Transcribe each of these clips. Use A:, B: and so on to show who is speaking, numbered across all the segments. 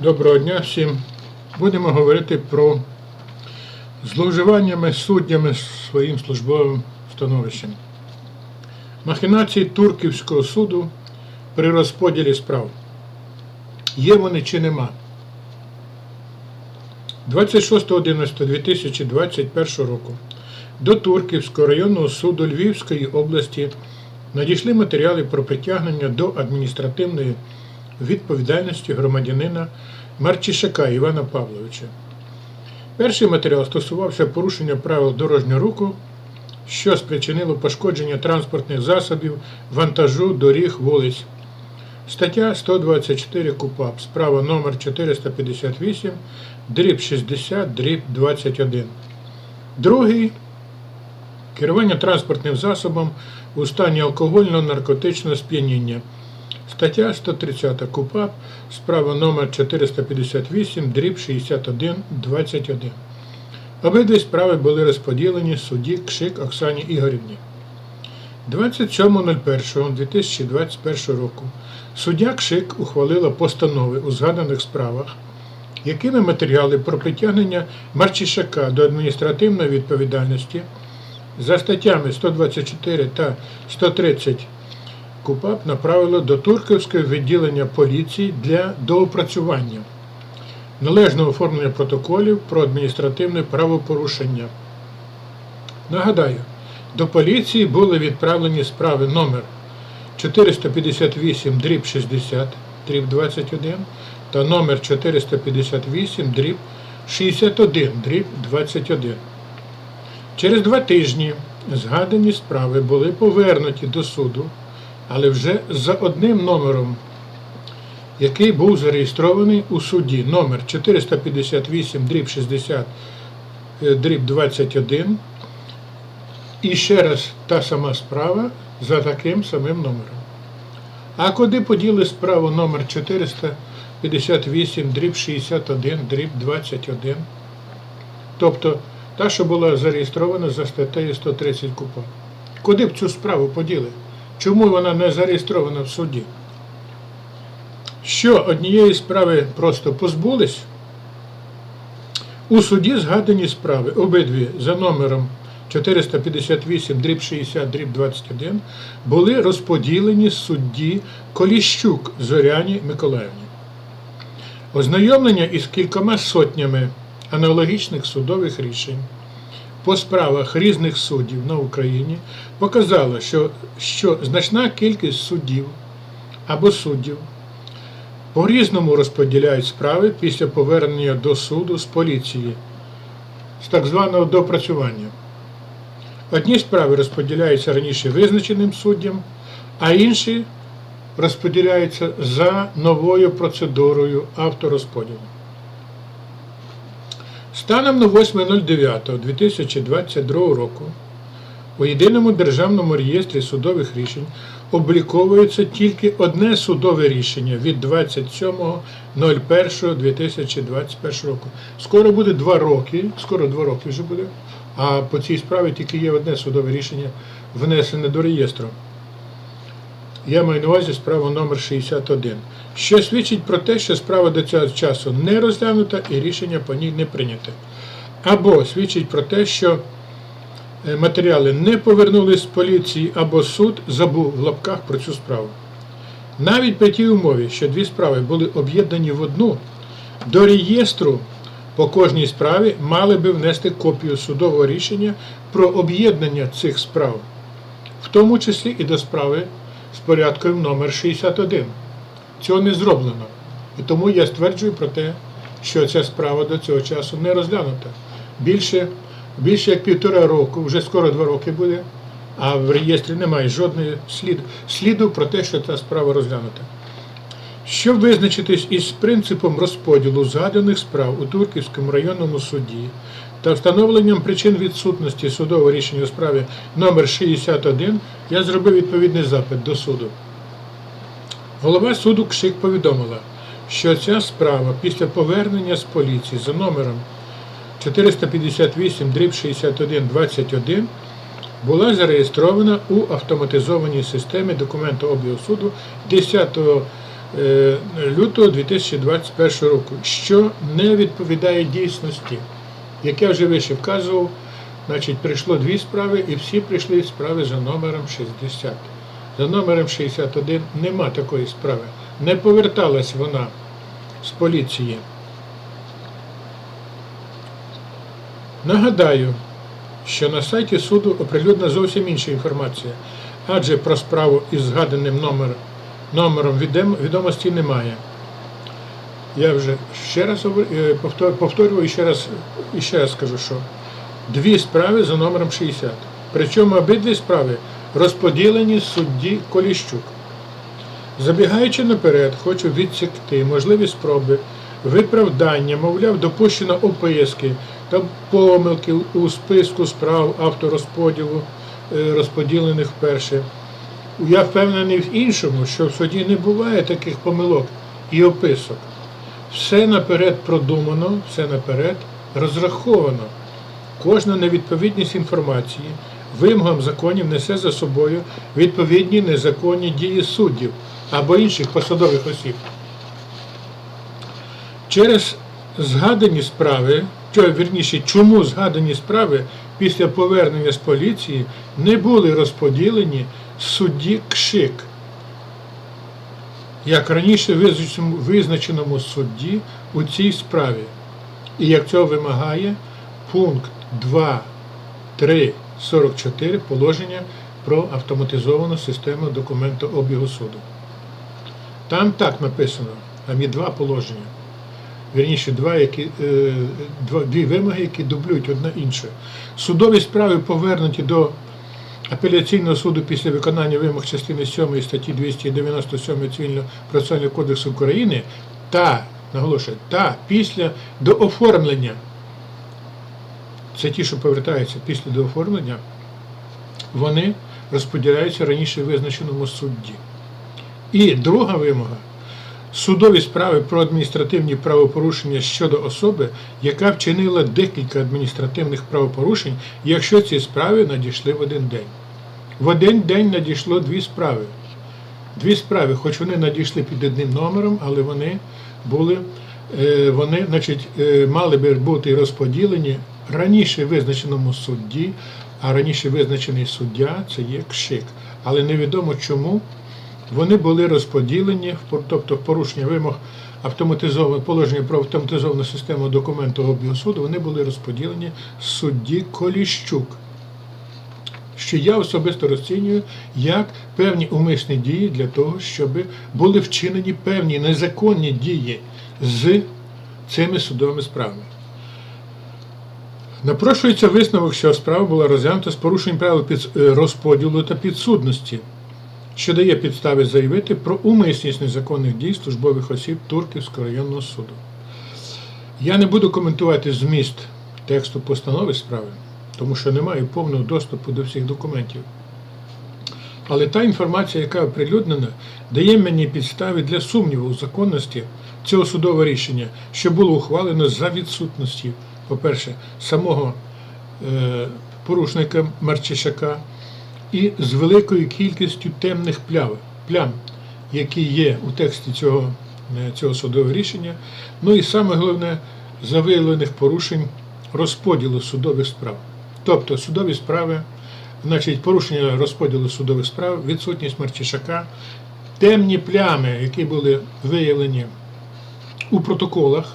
A: Доброго дня всім. Будемо говорити про зловживаннями суддями своїм службовим становищем. Махінації Турківського суду при розподілі справ. Є вони чи нема? 26.11.2021 року до Турківського районного суду Львівської області надійшли матеріали про притягнення до адміністративної відповідальності громадянина Марчишака Івана Павловича. Перший матеріал стосувався порушення правил дорожнього руху, що спричинило пошкодження транспортних засобів, вантажу, доріг, вулиць. Стаття 124 КУПАП, справа номер 458, дріб 60, дріб 21. Другий керування транспортним засобом у стані алкогольного наркотичного сп'яніння. Стаття 130 КУПАП, справа номер 458, дріб 61, 21. Обидві справи були розподілені судді Кшик Оксані Ігорівні. 27.01.2021 року суддя Кшик ухвалила постанови у згаданих справах, якими матеріали про притягнення Марчишака до адміністративної відповідальності за статтями 124 та 130 КУПАП направило до Турківського відділення поліції для доопрацювання належного оформлення протоколів про адміністративне правопорушення. Нагадаю, до поліції були відправлені справи номер 458 дріб 60 дріб 21 та номер 458 дріб 61 дріб 21. Через два тижні згадані справи були повернуті до суду, але вже за одним номером, який був зареєстрований у суді номер 458 дріб 60 е, дріб 21. І ще раз та сама справа за таким самим номером. А куди поділи справу номер 458 дріб 61 дріб 21? Тобто та, що була зареєстрована за статтею 130 КУПА. Куди б цю справу поділи? Чому вона не зареєстрована в суді? Що однієї справи просто позбулись? У суді згадані справи обидві за номером 458 дріб 60 дріб 21 були розподілені судді Коліщук Зоряні Миколаївні. Ознайомлення із кількома сотнями аналогічних судових рішень по справах різних суддів на Україні показало, що, що значна кількість суддів або суддів по-різному розподіляють справи після повернення до суду з поліції, з так званого допрацювання. Одні справи розподіляються раніше визначеним суддям, а інші розподіляються за новою процедурою авторозподілу. Станом на 8.09.2022 року у єдиному державному реєстрі судових рішень обліковується тільки одне судове рішення від 27.01.2021 року. Скоро буде два роки, скоро два роки вже буде, а по цій справі тільки є одне судове рішення внесене до реєстру. Я маю на увазі справу номер 61, що свідчить про те, що справа до цього часу не розглянута і рішення по ній не прийняте. Або свідчить про те, що е, матеріали не повернули з поліції, або суд забув в лапках про цю справу. Навіть при тій умові, що дві справи були об'єднані в одну, до реєстру по кожній справі мали би внести копію судового рішення про об'єднання цих справ, в тому числі і до справи з порядком номер 61. Цього не зроблено. І тому я стверджую про те, що ця справа до цього часу не розглянута. Більше, більше як півтора року, вже скоро два роки буде, а в реєстрі немає жодної сліду, сліду про те, що ця справа розглянута. Щоб визначитись із принципом розподілу згаданих справ у Турківському районному суді та встановленням причин відсутності судового рішення у справі номер 61 я зробив відповідний запит до суду. Голова суду Кшик повідомила, що ця справа після повернення з поліції за номером 458 дріб 61 21 була зареєстрована у автоматизованій системі документообігу суду 10 е, лютого 2021 року, що не відповідає дійсності. Як я вже вище вказував, значить, прийшло дві справи, і всі прийшли справи за номером 60. За номером 61 нема такої справи. Не поверталась вона з поліції. Нагадаю, що на сайті суду оприлюднена зовсім інша інформація, адже про справу із згаданим номер, номером відомості немає. Я вже ще раз е, повтор- повторюю і ще раз, і ще раз скажу, що дві справи за номером 60. Причому обидві справи розподілені судді Коліщук. Забігаючи наперед, хочу відсікти можливі спроби виправдання, мовляв, допущено описки та помилки у списку справ авторозподілу, е, розподілених вперше. Я впевнений в іншому, що в суді не буває таких помилок і описок. Все наперед продумано, все наперед розраховано. Кожна невідповідність інформації вимогам законів несе за собою відповідні незаконні дії суддів або інших посадових осіб. Через згадані справи, вірніше, чому згадані справи після повернення з поліції не були розподілені судді Кшик, як раніше визначеному, судді у цій справі, і як цього вимагає пункт 2.3.44 положення про автоматизовану систему документообігу суду. Там так написано, там є два положення. Вірніше, два, які, е, дві вимоги, які дублюють одна інша. Судові справи повернуті до апеляційного суду після виконання вимог частини 7 статті 297 Цивільного процесуального кодексу України та, наголошую, та після дооформлення. Це ті, що повертаються після дооформлення, вони розподіляються раніше визначеному судді. І друга вимога судові справи про адміністративні правопорушення щодо особи, яка вчинила декілька адміністративних правопорушень, якщо ці справи надійшли в один день. В один день надійшло дві справи. Дві справи, хоч вони надійшли під одним номером, але вони були, е, вони, значить, е, мали би бути розподілені раніше визначеному судді, а раніше визначений суддя це є кшик. Але невідомо чому вони були розподілені, тобто порушення вимог автоматизованого положення про автоматизовану систему документообігу суду, вони були розподілені судді Коліщук. Що я особисто розцінюю як певні умисні дії для того, щоб були вчинені певні незаконні дії з цими судовими справами. Напрошується висновок, що справа була розглянута з порушенням правил е, розподілу та підсудності що дає підстави заявити про умисність незаконних дій службових осіб Турківського районного суду. Я не буду коментувати зміст тексту постанови справи, тому що не маю повного доступу до всіх документів. Але та інформація, яка оприлюднена, дає мені підстави для сумніву у законності цього судового рішення, що було ухвалено за відсутності, по-перше, самого е, порушника Марчишака, і з великою кількістю темних плям, плям які є у тексті цього, е, цього судового рішення. Ну і саме головне за виявлених порушень розподілу судових справ. Тобто судові справи, значить, порушення розподілу судових справ, відсутність Марчишака, темні плями, які були виявлені у протоколах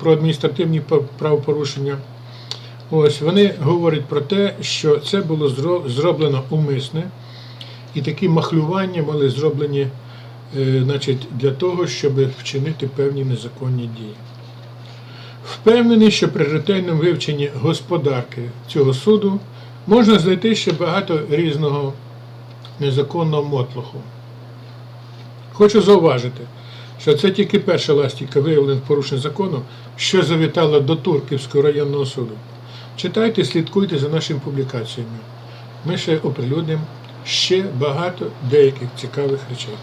A: про адміністративні правопорушення. Ось вони говорять про те, що це було зроблено умисне, і такі махлювання були зроблені е, значить, для того, щоб вчинити певні незаконні дії. Впевнений, що при ретельному вивченні господарки цього суду можна знайти ще багато різного незаконного мотлоху. Хочу зауважити, що це тільки перша ластівка виявлених порушень закону, що завітала до Турківського районного суду. Читайте, слідкуйте за нашими публікаціями. Ми ще оприлюднимо ще багато деяких цікавих речей.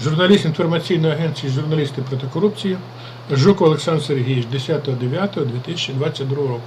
A: Журналіст інформаційної агенції Журналісти проти корупції Жуков Олександр Сергійович 10.09.2022 року.